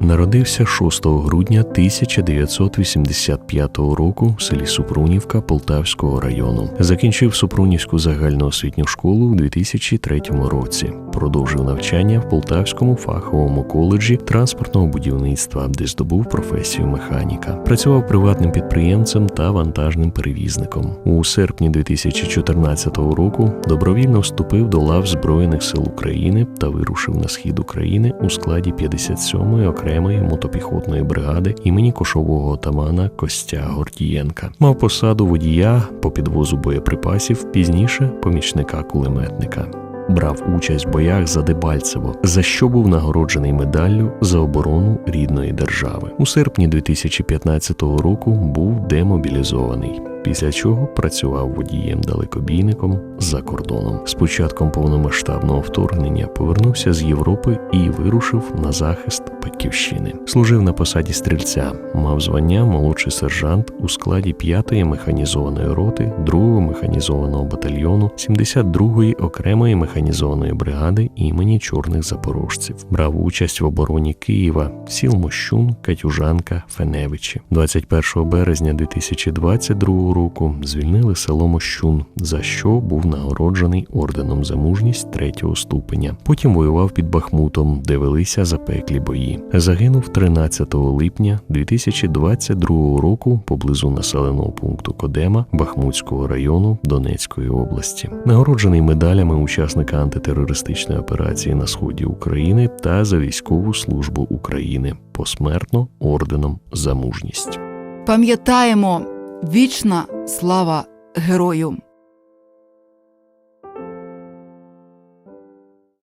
народився 6 грудня 1985 року в селі Супрунівка Полтавського району. Закінчив Супрунівську загальноосвітню школу у 2003 році. Продовжив навчання в Полтавському фаховому коледжі транспортного будівництва, де здобув професію механіка. Працював приватним підприємцем та вантажним перевізником. У серпні 2014 року добровільно вступив до лав Збройних сил України та вирушив на схід України у складі 57-ї окремої мотопіхотної бригади імені кошового отамана Костя Гордієнка. Мав посаду водія по підвозу боєприпасів, пізніше помічника кулеметника. Брав участь в боях за Дебальцево, за що був нагороджений медаллю за оборону рідної держави. У серпні 2015 року був демобілізований. Після чого працював водієм-далекобійником за кордоном. З початком повномасштабного вторгнення повернувся з Європи і вирушив на захист батьківщини. Служив на посаді стрільця, мав звання молодший сержант у складі 5-ї механізованої роти 2-го механізованого батальйону 72-ї окремої механізованої бригади імені чорних запорожців. Брав участь в обороні Києва, сіл Мощун, Катюжанка, Феневичі. 21 березня 2022 року звільнили село Мощун, за що був нагороджений орденом за мужність третього ступеня. Потім воював під Бахмутом, де велися запеклі бої. Загинув 13 липня 2022 року поблизу населеного пункту Кодема Бахмутського району Донецької області. Нагороджений медалями учасника антитерористичної операції на сході України та за військову службу України посмертно орденом за мужність. Пам'ятаємо вічна слава герою!